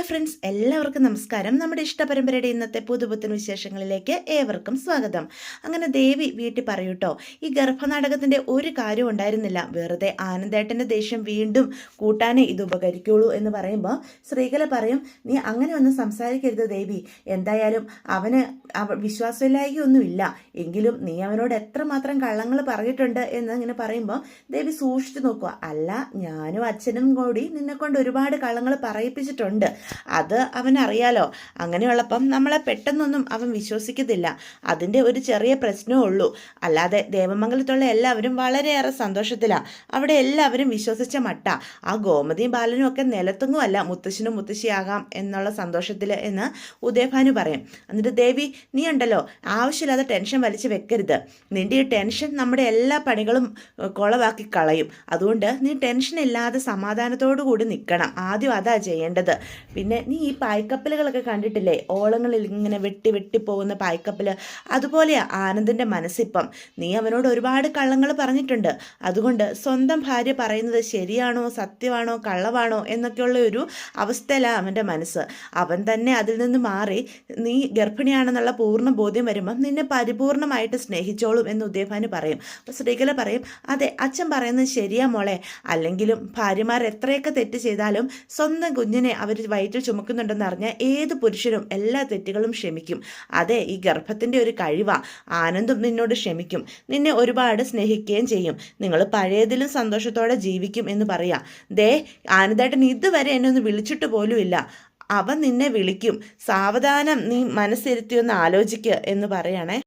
Hello friends എല്ലാവർക്കും നമസ്കാരം. നമ്മുടെ ഇഷ്ടപരമ്പരയുടെ ഇന്നത്തെ പുതുപുത്തൻ വിശേഷങ്ങളിലേക്ക് ഏവർക്കും സ്വാഗതം. അങ്ങനെ ദേവി വീട്ടിൽ പറയൂട്ടോ ഈ ഗർഭനാടകത്തിന്റെ ഒരു കാര്യം ഉണ്ടായിരുന്നില്ല. വെറുതെ ആനന്ദേട്ടന്റെ ദേഷ്യം വീണ്ടും കൂട്ടാനേ ഇത് ഉപകരിക്കുള്ളൂ എന്ന് പറയുമ്പോൾ ശ്രീകല പറയും നീ അങ്ങനെ ഒന്നും സംസാരിക്കരുത് ദേവി. എന്തായാലും അവന് അവ വിശ്വാസമില്ലായ്കയൊന്നുമില്ല. എങ്കിലും നീ അവനോട് എത്രമാത്രം കള്ളങ്ങൾ പറഞ്ഞിട്ടുണ്ട് എന്ന് ഇങ്ങനെ പറയുമ്പോൾ ദേവി സൂക്ഷിച്ചു നോക്കുക. അല്ല ഞാനും അച്ഛനും കൂടി നിന്നെക്കൊണ്ട് ഒരുപാട് കള്ളങ്ങൾ പറയിപ്പിച്ചിട്ടുണ്ട്. അത് അവനറിയാലോ. അങ്ങനെയുള്ളപ്പം നമ്മളെ പെട്ടെന്നൊന്നും അവൻ വിശ്വസിക്കത്തില്ല. അതിന്റെ ഒരു ചെറിയ പ്രശ്നമേ ഉള്ളൂ. അല്ലാതെ ദേവമംഗലത്തുള്ള എല്ലാവരും വളരെയേറെ സന്തോഷത്തിലാണ് അവിടെ എല്ലാവരും വിശ്വസിച്ച മട്ട. ആ ഗോമതിയും ബാലനും ഒക്കെ നിലത്തൊന്നുമല്ല മുത്തശ്ശനും മുത്തശ്ശിയാകാം എന്നുള്ള സന്തോഷത്തിൽ എന്ന് ഉദയഭാനു പറയും. എന്നിട്ട് ദേവി നീ ഉണ്ടല്ലോ. ആവശ്യമില്ലാതെ ടെൻഷൻ വലിച്ചു വെക്കരുത്. നിന്റെ ഈ ടെൻഷൻ നമ്മുടെ എല്ലാ പണികളും കുളവാക്കി കളയും. അതുകൊണ്ട് നീ ടെൻഷൻ ഇല്ലാതെ സമാധാനത്തോടു കൂടി നിൽക്കണം ആദ്യം അതാ ചെയ്യേണ്ടത്. പിന്നെ നീ ഈ പായ്ക്കപ്പലുകളൊക്കെ കണ്ടിട്ടില്ലേ? ഓളങ്ങളിൽ ഇങ്ങനെ വെട്ടി വെട്ടി പോകുന്ന പായ്ക്കപ്പൽ അതുപോലെയാ ആനന്ദിന്റെ മനസ്സിപ്പം. നീ അവനോട് ഒരുപാട് കള്ളങ്ങൾ പറഞ്ഞിട്ടുണ്ട്. അതുകൊണ്ട് സ്വന്തം ഭാര്യ പറയുന്നത് ശരിയാണോ സത്യമാണോ കള്ളവാണോ എന്നൊക്കെയുള്ള ഒരു അവസ്ഥയിലാണ് അവന്റെ മനസ്സ്. അവൻ തന്നെ അതിൽ നിന്ന് മാറി നീ ഗർഭിണിയാണെന്നുള്ള പൂർണ ബോധ്യം വരുമ്പം നിന്നെ പരിപൂർണമായിട്ട് സ്നേഹിച്ചോളും എന്ന് ഉദയഭാന് പറയും. അപ്പോൾ ശ്രീകല പറയും അതെ അച്ഛൻ പറയുന്നത് ശരിയാ മോളെ. അല്ലെങ്കിലും ഭാര്യമാർ എത്രയൊക്കെ തെറ്റ് ചെയ്താലും സ്വന്തം കുഞ്ഞിനെ അവർ വയറ്റിൽ ചുമക്കുന്നുണ്ടെന്ന് അറിഞ്ഞാൽ ഏത് പുരുഷനും എല്ലാ തെറ്റുകളും ക്ഷമിക്കും. അതെ ഈ ഗർഭത്തിന്റെ ഒരു കഴിവാ. ആനന്ദം നിന്നോട് ക്ഷമിക്കും. നിന്നെ ഒരുപാട് സ്നേഹിക്കുകയും ചെയ്യും. നിങ്ങൾ പഴയതിലും സന്തോഷത്തോടെ ജീവിക്കും എന്ന് പറയാം. ദേ ആനന്ദേട്ടൻ ഇതുവരെ എന്നെ ഒന്ന് വിളിച്ചിട്ട് പോലുമില്ല അവൻ നിന്നെ വിളിക്കും. സാവധാനം നീ മനസ്സിരുത്തിയൊന്ന് ആലോചിക്കുക എന്ന് പറയണേ.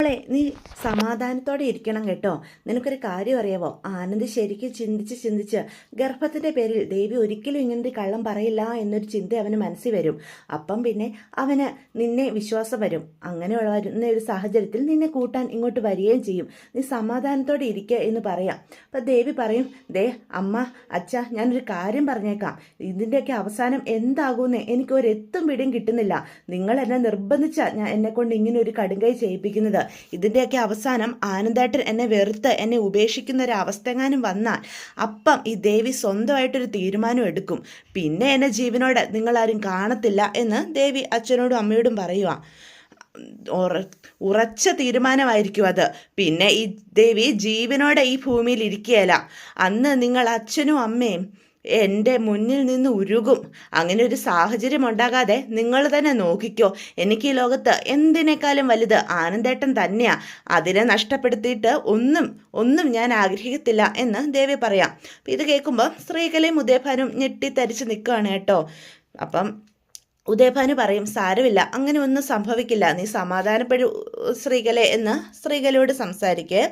മോളെ നീ സമാധാനത്തോടെ ഇരിക്കണം കേട്ടോ. നിനക്കൊരു കാര്യം അറിയാവോ? ആനന്ദ് ശരിക്കും ചിന്തിച്ച് ചിന്തിച്ച് ഗർഭത്തിന്റെ പേരിൽ ദേവി ഒരിക്കലും ഇങ്ങനത്തെ കള്ളം പറയില്ല എന്നൊരു ചിന്ത അവന് മനസ്സിൽ വരും. അപ്പം പിന്നെ അവന് നിന്നെ വിശ്വാസം വരും. അങ്ങനെയുള്ള വരുന്ന ഒരു സാഹചര്യത്തിൽ നിന്നെ കൂട്ടാൻ ഇങ്ങോട്ട് വരികയും ചെയ്യും. നീ സമാധാനത്തോടെ ഇരിക്കുക എന്ന് പറയാം. അപ്പം ദേവി പറയും ദേ അമ്മ അച്ഛ ഞാനൊരു കാര്യം പറഞ്ഞേക്കാം. ഇതിന്റെയൊക്കെ അവസാനം എന്താകുമെന്ന് എനിക്ക് ഒരു എത്തും പിടിയും കിട്ടുന്നില്ല. നിങ്ങൾ എന്നെ നിർബന്ധിച്ച ഞാൻ എന്നെ കൊണ്ട് ഇങ്ങനെ ഒരു കടുങ്കൈ ചെയ്യിപ്പിക്കുന്നത്. ഇതിന്റെയൊക്കെ അവസാനം ആനന്ദേട്ടൻ എന്നെ വെറുത്ത് എന്നെ ഉപേക്ഷിക്കുന്ന ഒരു അവസ്ഥങ്ങാനും വന്നാൽ അപ്പം ഈ ദേവി സ്വന്തമായിട്ടൊരു തീരുമാനം എടുക്കും. പിന്നെ എന്നെ ജീവനോടെ നിങ്ങളാരും കാണത്തില്ല എന്ന് ദേവി അച്ഛനോടും അമ്മയോടും പറയുക ഉറ ഉറച്ച തീരുമാനമായിരിക്കും അത്. പിന്നെ ഈ ദേവി ജീവനോടെ ഈ ഭൂമിയിൽ ഇരിക്കുകയല്ല. അന്ന് നിങ്ങൾ അച്ഛനും അമ്മയും എന്റെ മുന്നിൽ നിന്ന് ഉരുകും. അങ്ങനെ ഒരു സാഹചര്യം ഉണ്ടാകാതെ നിങ്ങൾ തന്നെ നോക്കിക്കോ. എനിക്ക് ഈ ലോകത്ത് എന്തിനേക്കാളും വലുത് ആനന്ദേട്ടൻ തന്നെയാ. അതിനെ നഷ്ടപ്പെടുത്തിയിട്ട് ഒന്നും ഒന്നും ഞാൻ ആഗ്രഹിക്കത്തില്ല എന്ന് ദേവി പറയാം. ഇത് കേൾക്കുമ്പോൾ സ്ത്രീകളെയും ഉദയഭാനും ഞെട്ടിത്തരിച്ച് നിൽക്കുകയാണ് കേട്ടോ. അപ്പം ഉദയഭാനു പറയും സാരമില്ല അങ്ങനെ ഒന്നും സംഭവിക്കില്ല. നീ സമാധാനപ്പെടൂ സ്ത്രീകളെ എന്ന് സ്ത്രീകളോട് സംസാരിക്കേ.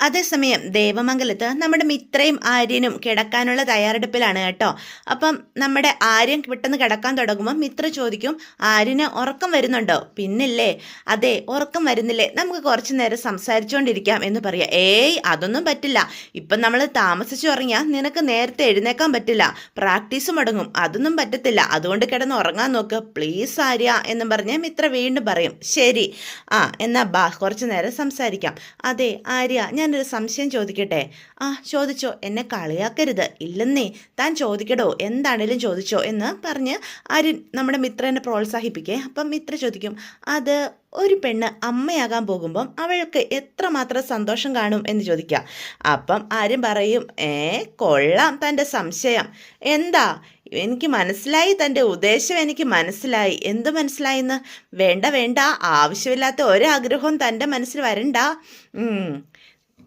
അതേസമയം ദേവമംഗലത്ത് നമ്മുടെ മിത്രയും ആര്യനും കിടക്കാനുള്ള തയ്യാറെടുപ്പിലാണ് കേട്ടോ. അപ്പം നമ്മുടെ ആര്യൻ പെട്ടെന്ന് കിടക്കാൻ തുടങ്ങുമ്പോൾ മിത്ര ചോദിക്കും ആര്യന് ഉറക്കം വരുന്നുണ്ടോ? പിന്നില്ലേ. അതെ ഉറക്കം വരുന്നില്ലേ. നമുക്ക് കുറച്ച് നേരം സംസാരിച്ചുകൊണ്ടിരിക്കാം എന്ന് പറയാം. ഏയ് അതൊന്നും പറ്റില്ല. ഇപ്പം നമ്മൾ താമസിച്ചു ഉറങ്ങിയാൽ നിനക്ക് നേരത്തെ എഴുന്നേക്കാൻ പറ്റില്ല. പ്രാക്ടീസ് മുടങ്ങും. അതൊന്നും പറ്റത്തില്ല. അതുകൊണ്ട് കിടന്ന് ഉറങ്ങാൻ നോക്ക്. പ്ലീസ് ആര്യ എന്നും പറഞ്ഞ് മിത്ര വീണ്ടും പറയും. ശരി. ആ എന്നാ ബാ കുറച്ച് നേരം സംസാരിക്കാം. അതെ ആര്യ ഞാനൊരു സംശയം ചോദിക്കട്ടെ? ആ ചോദിച്ചോ. എന്നെ കളിയാക്കരുത്. ഇല്ലെന്നേ താൻ ചോദിക്കടോ. എന്താണേലും ചോദിച്ചോ എന്ന് പറഞ്ഞ് ആര്യൻ നമ്മുടെ മിത്രനെ പ്രോത്സാഹിപ്പിക്കേ. അപ്പം മിത്ര ചോദിക്കും അത് ഒരു പെണ്ണ് അമ്മയാകാൻ പോകുമ്പം അവൾക്ക് എത്രമാത്രം സന്തോഷം കാണും? എന്ന് ചോദിക്കുക അപ്പം ആരും പറയും ഏ കൊള്ളാം തന്റെ സംശയം. എന്താ? എനിക്ക് മനസ്സിലായി. തന്റെ ഉദ്ദേശം എനിക്ക് മനസ്സിലായി. എന്ത് മനസ്സിലായിന്ന്? വേണ്ട വേണ്ട. ആവശ്യമില്ലാത്ത ഒരാഗ്രഹവും തന്റെ മനസ്സിൽ വരണ്ട.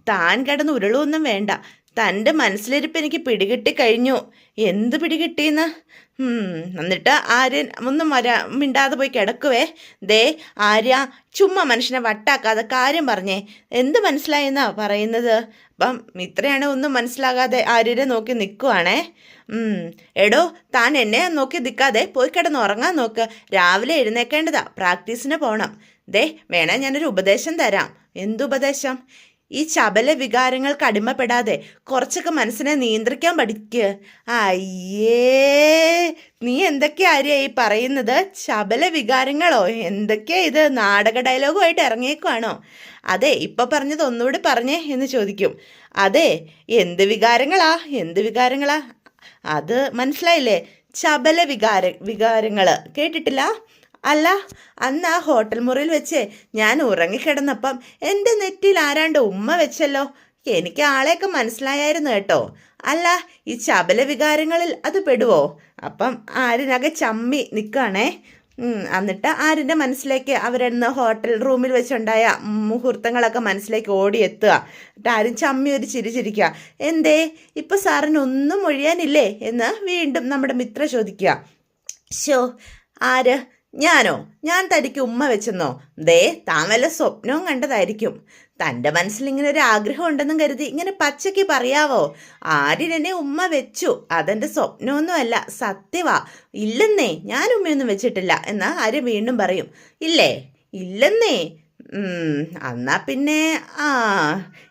താൻ കിടന്ന് ഉരുളൊന്നും വേണ്ട. തന്റെ മനസ്സിലിരിപ്പ് എനിക്ക് പിടികിട്ടി കഴിഞ്ഞു. എന്ത് പിടികിട്ടിയെന്ന്? എന്നിട്ട് ആര്യൻ ഒന്നും വരാ മിണ്ടാതെ പോയി കിടക്കുവേ. ദേ ആര്യ ചുമ്മാ മനുഷ്യനെ വട്ടാക്കാതെ കാര്യം പറഞ്ഞേ. എന്ത് മനസ്സിലായെന്നാ പറയുന്നത്? അപ്പം ഇത്രയാണ് ഒന്നും മനസ്സിലാകാതെ ആര്യനെ നോക്കി നിൽക്കുവാണേ എടോ താൻ എന്നെ നോക്കി നിൽക്കാതെ പോയി കിടന്ന് ഉറങ്ങാൻ നോക്ക്. രാവിലെ എഴുന്നേക്കേണ്ടതാ. പ്രാക്ടീസിന് പോകണം ദേ വേണേ ഞാനൊരു ഉപദേശം തരാം. എന്തുപദേശം? ഈ ചപല വികാരങ്ങൾക്ക് അടിമപ്പെടാതെ കുറച്ചൊക്കെ മനസ്സിനെ നിയന്ത്രിക്കാൻ പഠിക്കുക അയ്യേ നീ എന്തൊക്കെയാ ആര്യ ഈ പറയുന്നത്? ചപല വികാരങ്ങളോ? എന്തൊക്കെയാ ഇത്? നാടക ഡയലോഗുമായിട്ട് ഇറങ്ങിയേക്കുവാണോ? അതെ ഇപ്പൊ പറഞ്ഞത് ഒന്നുകൂടി പറഞ്ഞേ എന്ന് ചോദിക്കും. അതെ എന്ത് വികാരങ്ങളാ? എന്ത് വികാരങ്ങളാ? അത് മനസ്സിലായില്ലേ? ചപല വികാര വികാരങ്ങൾ കേട്ടിട്ടില്ല? അല്ല അന്ന് ആ ഹോട്ടൽ മുറിയിൽ വെച്ച് ഞാൻ ഉറങ്ങിക്കിടന്നപ്പം എന്റെ നെറ്റിയിൽ ആരാണ്ട് ഉമ്മ വെച്ചല്ലോ. എനിക്ക് ആളെയൊക്കെ മനസ്സിലായായിരുന്നു കേട്ടോ. അല്ല ഈ ചപല വികാരങ്ങളിൽ അത് പെടുവോ? അപ്പം ആരിനകെ ചമ്മി നിൽക്കുകയാണേ എന്നിട്ട് ആരിന്റെ മനസ്സിലേക്ക് അവരെന്ന് ഹോട്ടൽ റൂമിൽ വെച്ചുണ്ടായ മുഹൂർത്തങ്ങളൊക്കെ മനസ്സിലേക്ക് ഓടിയെത്തുക. എന്നിട്ട് ആരും ചമ്മി ഒരു ചിരി ചിരിക്കുക. എന്തേ ഇപ്പം സാറിന് ഒന്നും ഒഴിയാനില്ലേ എന്ന് വീണ്ടും നമ്മുടെ മിത്ര ചോദിക്കുക. ഷോ ആര്? ഞാനോ? ഞാൻ തനിക്ക് ഉമ്മ വെച്ചെന്നോ? ദേ താൻ വല്ല സ്വപ്നവും കണ്ടതായിരിക്കും. തന്റെ മനസ്സിൽ ഇങ്ങനെ ഒരു ആഗ്രഹം ഉണ്ടെന്നും കരുതി ഇങ്ങനെ പച്ചയ്ക്ക് പറയാവോ? ആര്യനെന്നെ ഉമ്മ വെച്ചു. അതെന്റെ സ്വപ്നമൊന്നുമല്ല സത്യവാ. ഇല്ലെന്നേ ഞാൻ ഉമ്മയൊന്നും വെച്ചിട്ടില്ല എന്ന് ആര് വീണ്ടും പറയും. ഇല്ലേ? ഇല്ലെന്നേ? എന്നാ പിന്നെ ആ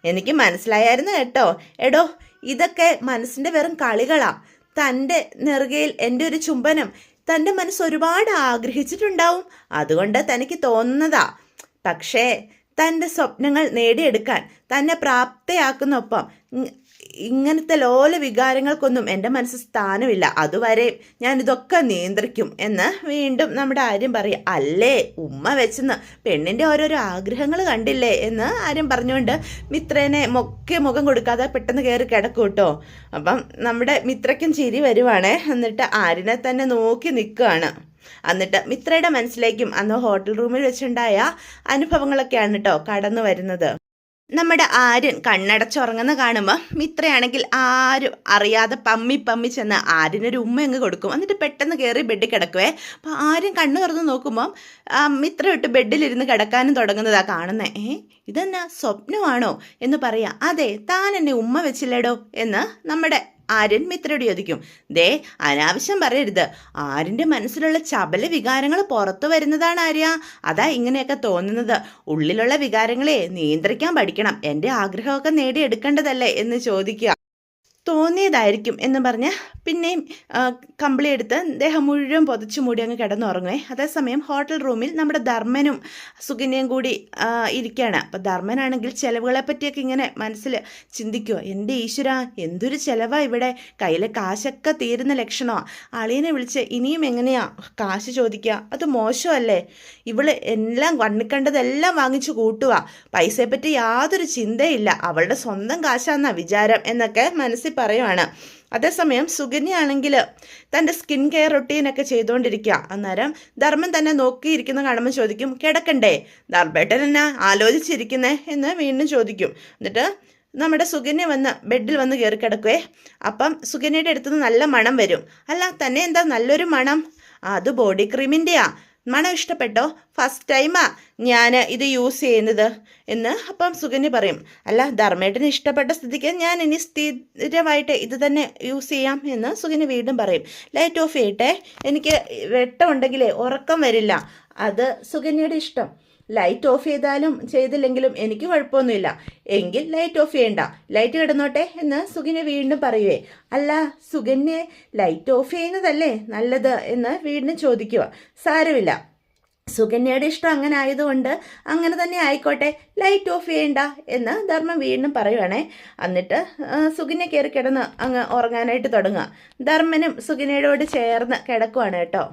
എനിക്ക് മനസ്സിലായായിരുന്നു കേട്ടോ. എടോ ഇതൊക്കെ മനസ്സിന്റെ വെറും കളികളാ. തന്റെ നെറുകയിൽ എന്റെ ഒരു ചുംബനം. തന്റെ മനസ്സ് ഒരുപാട് ആഗ്രഹിച്ചിട്ടുണ്ടാവും. അതുകൊണ്ട് തനിക്ക് തോന്നുന്നതാ. പക്ഷേ തന്റെ സ്വപ്നങ്ങൾ നേടിയെടുക്കാൻ തന്നെ പ്രാപ്തയാക്കുന്നൊപ്പം ഇങ്ങനത്തെ ലോല വികാരങ്ങൾക്കൊന്നും എന്റെ മനസ്സ് സ്ഥാനമില്ല. അതുവരെ ഞാൻ ഇതൊക്കെ നിയന്ത്രിക്കും എന്ന് വീണ്ടും നമ്മുടെ ആര്യം പറയും. അല്ലേ? ഉമ്മ വെച്ചെന്ന് പെണ്ണിന്റെ ഓരോരോ ആഗ്രഹങ്ങൾ കണ്ടില്ലേ എന്ന് ആര്യം പറഞ്ഞുകൊണ്ട് മിത്രേനെ മൊക്കെ മുഖം കൊടുക്കാതെ പെട്ടെന്ന് കയറി കിടക്കും കേട്ടോ. അപ്പം നമ്മുടെ മിത്രയ്ക്കും ചിരി വരുവാണേ. എന്നിട്ട് ആരിനെ തന്നെ നോക്കി നിൽക്കുകയാണ്. എന്നിട്ട് മിത്രയുടെ മനസ്സിലേക്കും അന്ന് ഹോട്ടൽ റൂമിൽ വെച്ചുണ്ടായ അനുഭവങ്ങളൊക്കെയാണ് കേട്ടോ കടന്നു വരുന്നത്. നമ്മുടെ ആര്യൻ കണ്ണടച്ചുറങ്ങുന്ന കാണുമ്പോൾ മിത്രയാണെങ്കിൽ ആരും അറിയാതെ പമ്മി പമ്മി ചെന്ന് ആര്യനൊരു ഉമ്മ അങ്ങ് കൊടുക്കും. എന്നിട്ട് പെട്ടെന്ന് കയറി ബെഡിൽ കിടക്കുവേ. അപ്പോൾ ആര്യൻ കണ്ണു തുറന്ന് നോക്കുമ്പോൾ മിത്ര ഇട്ട് ബെഡിലിരുന്ന് കിടക്കാനും തുടങ്ങുന്നതാണ് കാണുന്നത് ഏ ഇതെന്നാ സ്വപ്നമാണോ? എന്ന് പറയാം. അതെ താൻ എന്നെ ഉമ്മ വെച്ചില്ലേടോ? എന്ന് നമ്മുടെ ആര്യൻ മിത്രയോട് ചോദിക്കും ദേ അനാവശ്യം പറയരുത്. ആര്യന്റെ മനസ്സിലുള്ള ചപല വികാരങ്ങൾ പുറത്തു വരുന്നതാണ് ആര്യ. അതാ ഇങ്ങനെയൊക്കെ തോന്നുന്നത്. ഉള്ളിലുള്ള വികാരങ്ങളെ നിയന്ത്രിക്കാൻ പഠിക്കണം. എന്റെ ആഗ്രഹമൊക്കെ നേടിയെടുക്കേണ്ടതല്ലേ എന്ന് ചോദിക്കുക. തോന്നിയതായിരിക്കും എന്ന് പറഞ്ഞ് പിന്നെയും കമ്പിളി എടുത്ത് ദേഹം മുഴുവൻ പൊതച്ചു മൂടി അങ്ങ് കിടന്നുറങ്ങുവേ. അതേസമയം ഹോട്ടൽ റൂമിൽ നമ്മുടെ ധർമ്മനും സുകന്യയും കൂടി ഇരിക്കുകയാണ്. അപ്പോൾ ധർമ്മനാണെങ്കിൽ ചിലവുകളെ പറ്റിയൊക്കെ ഇങ്ങനെ മനസ്സിൽ ചിന്തിക്കുമോ എന്റെ ഈശ്വര എന്തൊരു ചിലവാണ് ഇവിടെ? കയ്യിലെ കാശൊക്കെ തീരുന്ന ലക്ഷണമാണ് അളിയനെ വിളിച്ച് ഇനിയും എങ്ങനെയാ കാശ് ചോദിക്കുക? അത് മോശമല്ലേ? ഇവൾ എല്ലാം കണ്ണിക്കണ്ടതെല്ലാം വാങ്ങിച്ചു കൂട്ടുക പൈസയെപ്പറ്റി യാതൊരു ചിന്തയില്ല. അവളുടെ സ്വന്തം കാശാന്നാ വിചാരം എന്നൊക്കെ മനസ്സിൽ പറയുവാണ്. അതേസമയം സുഗന്യാണെങ്കിൽ തന്റെ സ്കിൻ കെയർ റൊട്ടീനൊക്കെ ചെയ്തുകൊണ്ടിരിക്കുക. അന്നേരം ധർമ്മൻ തന്നെ നോക്കിയിരിക്കുന്ന കാണുമ്പോൾ ചോദിക്കും കിടക്കണ്ടേ? ധർമ്മേട്ടൻ എന്നാ ആലോചിച്ചിരിക്കുന്നേ? എന്ന് വീണ്ടും ചോദിക്കും. എന്നിട്ട് നമ്മുടെ സുഗന്യ വന്ന് ബെഡിൽ വന്ന് കയറി കിടക്കുവേ. അപ്പം സുഗന്യയുടെ അടുത്തുനിന്ന് നല്ല മണം വരും. അല്ല തന്നെ എന്താ നല്ലൊരു മണം? അത് ബോഡി ക്രീമിന്റെയാ. മണം ഇഷ്ടപ്പെട്ടോ? ഫസ്റ്റ് ടൈമാ ഞാൻ ഇത് യൂസ് ചെയ്യുന്നത്. എന്ന് അപ്പം സുകന്യ പറയും അല്ല ധർമ്മേട്ടന് ഇഷ്ടപ്പെട്ട സ്ഥിതിക്ക് ഞാൻ ഇനി സ്ഥിരമായിട്ട് ഇത് തന്നെ യൂസ് ചെയ്യാം എന്ന് സുകന്യ വീണ്ടും പറയും. ലൈറ്റ് ഓഫ് ചെയ്യട്ടെ. എനിക്ക് വെട്ടമുണ്ടെങ്കിലേ ഉറക്കം വരില്ല. അത് സുകന്യയുടെ ഇഷ്ടം. ലൈറ്റ് ഓഫ് ചെയ്താലും ചെയ്തില്ലെങ്കിലും എനിക്ക് കുഴപ്പമൊന്നുമില്ല. എങ്കിൽ ലൈറ്റ് ഓഫ് ചെയ്യണ്ട. ലൈറ്റ് കിടന്നോട്ടെ എന്ന് സുഖിനെ വീണ്ടും പറയുവേ. അല്ല സുഖന്നെ ലൈറ്റ് ഓഫ് ചെയ്യുന്നതല്ലേ നല്ലത് എന്ന് വീണ്ടും ചോദിക്കുക. സാരമില്ല. സുകന്യയുടെ ഇഷ്ടം അങ്ങനെ ആയതുകൊണ്ട് അങ്ങനെ തന്നെ ആയിക്കോട്ടെ. ലൈറ്റ് ഓഫ് ചെയ്യണ്ട എന്ന് ധർമ്മം വീണ്ടും പറയുവാണേ. എന്നിട്ട് സുകന്യ കയറി കിടന്ന് അങ്ങ് ഉറങ്ങാനായിട്ട് തുടങ്ങുക. ധർമ്മനും സുകന്യയോട് ചേർന്ന് കിടക്കുവാണ് കേട്ടോ.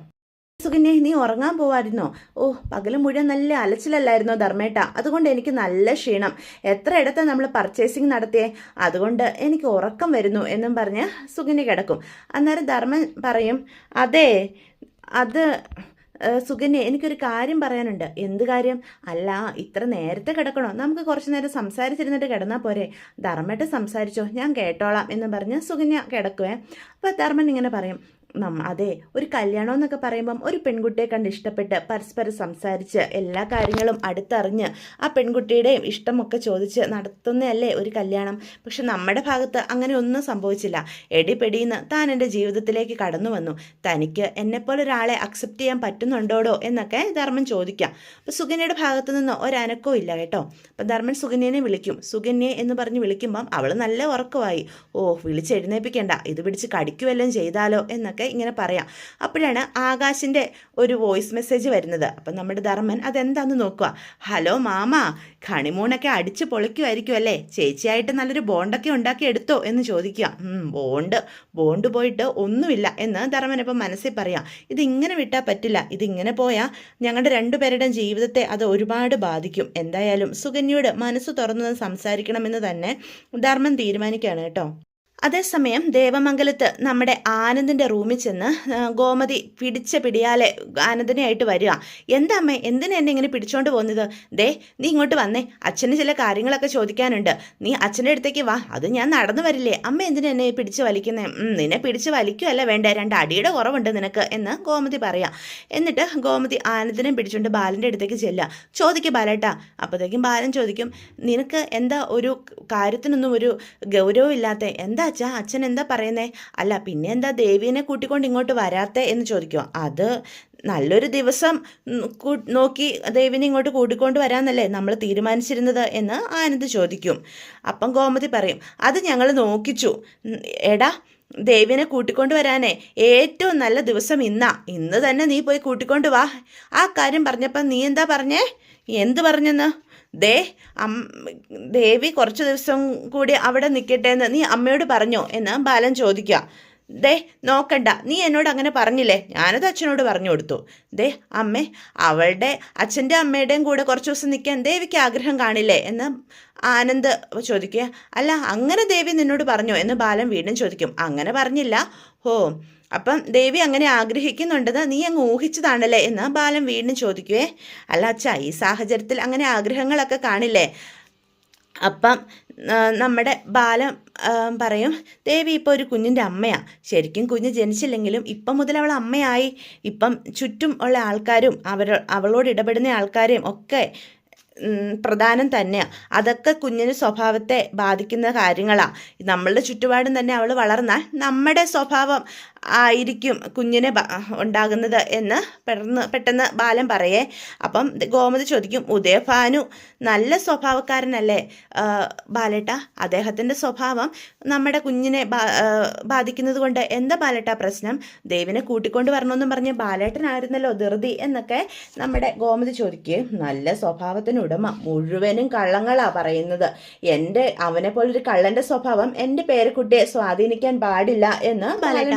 സുകന്യ നീ ഉറങ്ങാൻ പോവായിരുന്നോ? ഓ പകൽ മുഴുവൻ നല്ല അലച്ചിലല്ലായിരുന്നോ ധർമ്മേട്ട? അതുകൊണ്ട് എനിക്ക് നല്ല ക്ഷീണം. എത്ര ഇടത്ത് നമ്മൾ പർച്ചേസിങ് നടത്തിയേ? അതുകൊണ്ട് എനിക്ക് ഉറക്കം വരുന്നു എന്നും പറഞ്ഞ് സുകന്യ കിടക്കും. അന്നേരം ധർമ്മൻ പറയും അതെ അത് സുകന്യ എനിക്കൊരു കാര്യം പറയാനുണ്ട്. എന്ത് കാര്യം? അല്ല ഇത്ര നേരത്തെ കിടക്കണോ? നമുക്ക് കുറച്ച് നേരം സംസാരിച്ചിരുന്നിട്ട് കിടന്നാൽ പോരെ. ധർമ്മേട്ട് സംസാരിച്ചോ? ഞാൻ കേട്ടോളാം എന്ന് പറഞ്ഞ് സുകന്യ കിടക്കുവേ. അപ്പോൾ ധർമ്മൻ ഇങ്ങനെ പറയും അതെ ഒരു കല്യാണം എന്നൊക്കെ പറയുമ്പം ഒരു പെൺകുട്ടിയെ കണ്ട് ഇഷ്ടപ്പെട്ട് പരസ്പരം സംസാരിച്ച് എല്ലാ കാര്യങ്ങളും അടുത്തറിഞ്ഞ് ആ പെൺകുട്ടിയുടെയും ഇഷ്ടമൊക്കെ ചോദിച്ച് നടത്തുന്നതല്ലേ ഒരു കല്യാണം. പക്ഷെ നമ്മുടെ ഭാഗത്ത് അങ്ങനെ ഒന്നും സംഭവിച്ചില്ല. എടിപ്പെടിയെന്ന് താൻ എന്റെ ജീവിതത്തിലേക്ക് കടന്നു വന്നു. തനിക്ക് എന്നെപ്പോലെ ഒരാളെ അക്സെപ്റ്റ് ചെയ്യാൻ പറ്റുന്നുണ്ടോടോ എന്നൊക്കെ ധർമ്മൻ ചോദിക്കാം. അപ്പോൾ സുകന്യയുടെ ഭാഗത്തു നിന്ന് ഒരനക്കവും ഇല്ല കേട്ടോ. അപ്പം ധർമ്മൻ സുകന്യനെ വിളിക്കും. സുകന്യെ എന്ന് പറഞ്ഞ് വിളിക്കുമ്പം അവൾ നല്ല ഉറക്കമായി. ഓ വിളിച്ചെഴുന്നേപ്പിക്കേണ്ട ഇത് പിടിച്ച് കടിക്കുവല്ലോ ചെയ്താലോ എന്നൊക്കെ. എന്നൊക്കെ ഇങ്ങനെ പറയാം. അപ്പോഴാണ് ആകാശിന്റെ ഒരു വോയിസ് മെസ്സേജ് വരുന്നത്. അപ്പം നമ്മുടെ ധർമ്മൻ അതെന്താന്ന് നോക്കുക. ഹലോ മാമ ഖണിമൂണൊക്കെ അടിച്ച് പൊളിക്കുമായിരിക്കും അല്ലേ? ചേച്ചിയായിട്ട് നല്ലൊരു ബോണ്ടൊക്കെ ഉണ്ടാക്കി എടുത്തോ എന്ന് ചോദിക്കുക. ബോണ്ട്. ബോണ്ട് പോയിട്ട് ഒന്നുമില്ല എന്ന് ധർമ്മൻ ഇപ്പം മനസ്സിൽ പറയാം. ഇതിങ്ങനെ വിട്ടാൽ പറ്റില്ല. ഇതിങ്ങനെ പോയാൽ ഞങ്ങളുടെ രണ്ടുപേരുടെയും ജീവിതത്തെ അത് ഒരുപാട് ബാധിക്കും. എന്തായാലും സുകന്യയോട് മനസ്സ് തുറന്നു സംസാരിക്കണമെന്ന് തന്നെ ധർമ്മൻ തീരുമാനിക്കുകയാണ് കേട്ടോ. അതേസമയം ദേവമംഗലത്ത് നമ്മുടെ ആനന്ദിന്റെ റൂമിൽ ചെന്ന് ഗോമതി പിടിച്ച പിടിയാലെ ആനന്ദിനെയായിട്ട് വരിക. എന്താ അമ്മേ എന്തിനാ എന്നെ ഇങ്ങനെ പിടിച്ചോണ്ട് പോകുന്നത്? ദേ നീ ഇങ്ങോട്ട് വന്നേ. അച്ഛന് ചില കാര്യങ്ങളൊക്കെ ചോദിക്കാനുണ്ട്. നീ അച്ഛന്റെ അടുത്തേക്ക് വാ. അത് ഞാൻ നടന്നു വരില്ലേ. അമ്മ എന്തിനാ എന്നെ പിടിച്ച് വലിക്കുന്നേ? നിന്നെ പിടിച്ച് വലിക്കുകയല്ല വേണ്ട. രണ്ട് അടിയുടെ കുറവുണ്ട് നിനക്ക് എന്ന് ഗോമതി പറയാം. എന്നിട്ട് ഗോമതി ആനന്ദിനെ പിടിച്ചുകൊണ്ട് ബാലന്റെ അടുത്തേക്ക് ചെല്ലുക. ചോദിക്കും ബാലേട്ടാ. അപ്പോഴത്തേക്കും ബാലൻ ചോദിക്കും നിനക്ക് എന്താ ഒരു കാര്യത്തിനൊന്നും ഒരു ഗൗരവമില്ലാത്ത എന്താ അച്ഛാ അച്ഛൻ എന്താ പറയുന്നേ? അല്ല പിന്നെ എന്താ ദേവീനെ കൂട്ടിക്കൊണ്ട് ഇങ്ങോട്ട് വരാത്തേ എന്ന് ചോദിക്കും അത് നല്ലൊരു ദിവസം നോക്കി ദേവിനെ ഇങ്ങോട്ട് കൂട്ടിക്കൊണ്ട് വരാമെന്നല്ലേ നമ്മൾ തീരുമാനിച്ചിരുന്നത് എന്ന് ആനന്ദ് ചോദിക്കും. അപ്പം ഗോമതി പറയും അത് ഞങ്ങൾ നോക്കിച്ചു. എടാ ദേവിനെ കൂട്ടിക്കൊണ്ട് വരാനേ ഏറ്റവും നല്ല ദിവസം ഇന്നാ. ഇന്ന് തന്നെ നീ പോയി കൂട്ടിക്കൊണ്ട് വാ. ആ കാര്യം പറഞ്ഞപ്പം നീ എന്താ പറഞ്ഞേ? എന്ത് പറഞ്ഞെന്ന്? ദേ ദേവി കുറച്ച് ദിവസം കൂടി അവിടെ നിൽക്കട്ടെ എന്ന് നീ അമ്മയോട് പറഞ്ഞോ എന്ന് ബാലൻ ചോദിക്കുക. ദേ നോക്കണ്ട നീ എന്നോട് അങ്ങനെ പറഞ്ഞില്ലേ? ഞാനത് അച്ഛനോട് പറഞ്ഞു കൊടുത്തു. ദേ അമ്മേ അവളുടെ അച്ഛന്റെ അമ്മയുടെയും കൂടെ കുറച്ച് ദിവസം നിൽക്കാൻ ദേവിക്ക് ആഗ്രഹം കാണില്ലേ എന്ന് ആനന്ദ് ചോദിക്കുക. അല്ല അങ്ങനെ ദേവി നിന്നോട് പറഞ്ഞോ എന്ന് ബാലൻ വീണ്ടും ചോദിക്കും. അങ്ങനെ പറഞ്ഞില്ല. ഹോ അപ്പം ദേവി അങ്ങനെ ആഗ്രഹിക്കുന്നുണ്ടെന്ന് നീ അങ്ങ് ഊഹിച്ചതാണല്ലേ എന്ന് ബാലൻ വീണ്ടും ചോദിക്കുവേ അല്ല അച്ഛാ ഈ സാഹചര്യത്തിൽ അങ്ങനെ ആഗ്രഹങ്ങളൊക്കെ കാണില്ലേ? അപ്പം നമ്മുടെ ബാലം പറയും ദേവി ഇപ്പോൾ ഒരു കുഞ്ഞിന്റെ അമ്മയാണ് ശരിക്കും കുഞ്ഞ് ജനിച്ചില്ലെങ്കിലും ഇപ്പം മുതൽ അവൾ അമ്മയായി. ഇപ്പം ചുറ്റും ഉള്ള ആൾക്കാരും അവർ അവളോട് ഇടപെടുന്ന ആൾക്കാരെയും ഒക്കെ പ്രധാനം തന്നെയാണ് അതൊക്കെ കുഞ്ഞിന് സ്വഭാവത്തെ ബാധിക്കുന്ന കാര്യങ്ങളാണ് നമ്മളുടെ ചുറ്റുപാടും തന്നെ അവൾ വളർന്നാൽ നമ്മുടെ സ്വഭാവം ആയിരിക്കും കുഞ്ഞിന് ഉണ്ടാകുന്നത് എന്ന് പെട്ടെന്ന് പെട്ടെന്ന് ബാലൻ പറയേ. അപ്പം ഗോമതി ചോദിക്കും ഉദയഭാനു നല്ല സ്വഭാവക്കാരനല്ലേ? ബാലേട്ട അദ്ദേഹത്തിന്റെ സ്വഭാവം നമ്മുടെ കുഞ്ഞിനെ ബാധിക്കുന്നത് കൊണ്ട് എന്താ ബാലേട്ട പ്രശ്നം? ദേവിനെ കൂട്ടിക്കൊണ്ട് വരണമെന്നും പറഞ്ഞ് ബാലേട്ടനായിരുന്നല്ലോ ധൃതി എന്നൊക്കെ നമ്മുടെ ഗോമതി ചോദിക്കുകയും നല്ല സ്വഭാവത്തിന് ഉടമ മുഴുവനും കള്ളങ്ങളാണ് പറയുന്നത്. എന്റെ അവനെ പോലൊരു കള്ളന്റെ സ്വഭാവം എന്റെ പേരക്കുട്ടിയെ സ്വാധീനിക്കാൻ പാടില്ല എന്ന് ബാലേട്ട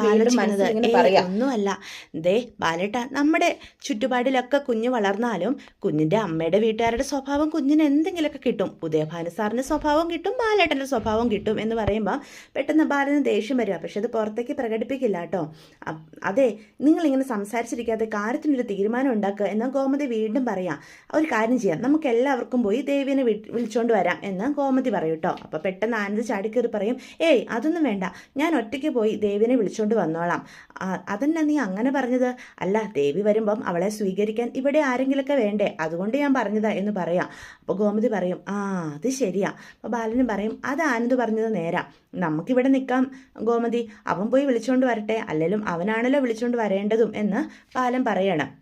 പറയാം ഒന്നുമല്ല. ദേ ബാലേട്ട നമ്മുടെ ചുറ്റുപാടിലൊക്കെ കുഞ്ഞ് വളർന്നാലും കുഞ്ഞിന്റെ അമ്മയുടെ വീട്ടുകാരുടെ സ്വഭാവം കുഞ്ഞിന് എന്തെങ്കിലുമൊക്കെ കിട്ടും. പുതിയ ഭാനുസാറിന്റെ സ്വഭാവം കിട്ടും ബാലേട്ടന്റെ സ്വഭാവം കിട്ടും എന്ന് പറയുമ്പോൾ പെട്ടെന്ന് ബാലന് ദേഷ്യം വരിക. പക്ഷെ അത് പുറത്തേക്ക് പ്രകടിപ്പിക്കില്ല കേട്ടോ. അതെ നിങ്ങളിങ്ങനെ സംസാരിച്ചിരിക്കാതെ കാര്യത്തിനൊരു തീരുമാനം ഉണ്ടാക്കുക എന്നാൽ ഗോമതി വീണ്ടും പറയാം. ഒരു കാര്യം ചെയ്യാം നമുക്ക് എല്ലാവർക്കും പോയി ദേവിനെ വിളിച്ചുകൊണ്ട് വരാം എന്ന് ഗോമതി പറയും കേട്ടോ. അപ്പോൾ പെട്ടെന്ന് ആനന്ദ് ചാടിക്കറി പറയും ഏയ് അതൊന്നും വേണ്ട. ഞാൻ ഒറ്റയ്ക്ക് പോയി ദേവിനെ വിളിച്ചുകൊണ്ട് വന്നോ വന്നോളാം അതെന്നാ നീ അങ്ങനെ പറഞ്ഞത്? അല്ല ദേവി വരുമ്പം അവളെ സ്വീകരിക്കാൻ ഇവിടെ ആരെങ്കിലുമൊക്കെ വേണ്ടേ? അതുകൊണ്ട് ഞാൻ പറഞ്ഞതാ എന്ന് പറയാം. അപ്പോൾ ഗോമതി പറയും ആ അത് ശരിയാ. അപ്പോൾ ബാലനും പറയും അത് ആനന്ദ് പറഞ്ഞത് നേരാ. നമുക്കിവിടെ നിൽക്കാം ഗോമതി. അവൻ പോയി വിളിച്ചുകൊണ്ട് വരട്ടെ. അല്ലെങ്കിലും അവനാണല്ലോ വിളിച്ചുകൊണ്ട് വരേണ്ടതും എന്ന് ബാലൻ പറയണം.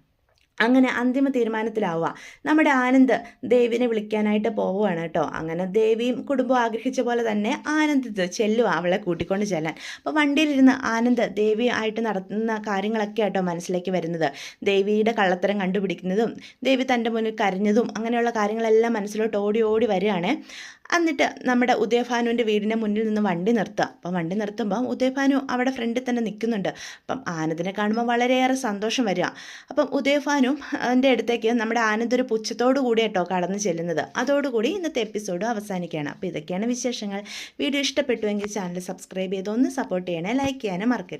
അങ്ങനെ അന്തിമ തീരുമാനത്തിലാവുക. നമ്മുടെ ആനന്ദ് ദേവിനെ വിളിക്കാനായിട്ട് പോവുകയാണ് കേട്ടോ. അങ്ങനെ ദേവിയും കുടുംബവും ആഗ്രഹിച്ച പോലെ തന്നെ ആനന്ദ് ചെല്ലുക അവളെ കൂട്ടിക്കൊണ്ട് ചെല്ലാൻ. അപ്പോൾ വണ്ടിയിലിരുന്ന് ആനന്ദ് ദേവി ആയിട്ട് നടത്തുന്ന കാര്യങ്ങളൊക്കെ ആട്ടോ മനസ്സിലേക്ക് വരുന്നത്. ദേവിയുടെ കള്ളത്തരം കണ്ടുപിടിക്കുന്നതും ദേവി തന്റെ മുന്നിൽ കരഞ്ഞതും അങ്ങനെയുള്ള കാര്യങ്ങളെല്ലാം മനസ്സിലോട്ട് ഓടി ഓടി വരികയാണ്. എന്നിട്ട് നമ്മുടെ ഉദയഭാനുവിന്റെ വീടിന്റെ മുന്നിൽ നിന്ന് വണ്ടി നിർത്തുക. അപ്പം വണ്ടി നിർത്തുമ്പം ഉദയഭാനു അവിടെ ഫ്രണ്ടിൽ തന്നെ നിൽക്കുന്നുണ്ട്. അപ്പം ആനന്ദിനെ കാണുമ്പോൾ വളരെയേറെ സന്തോഷം വരിക. അപ്പം ഉദയഭാനു എന്റെ അടുത്തേക്ക് നമ്മുടെ ആനന്ദ ഒരു പുച്ഛത്തോടു കൂടി കേട്ടോ കടന്നു ചെല്ലുന്നത്. അതോടുകൂടി ഇന്നത്തെ എപ്പിസോഡ് അവസാനിക്കുകയാണ്. അപ്പോൾ ഇതൊക്കെയാണ് വിശേഷങ്ങൾ. വീഡിയോ ഇഷ്ടപ്പെട്ടുവെങ്കിൽ ചാനൽ സബ്സ്ക്രൈബ് ചെയ്ത് ഒന്ന് സപ്പോർട്ട് ചെയ്യണേ. ലൈക്ക് ചെയ്യാനും മറക്കരുത്.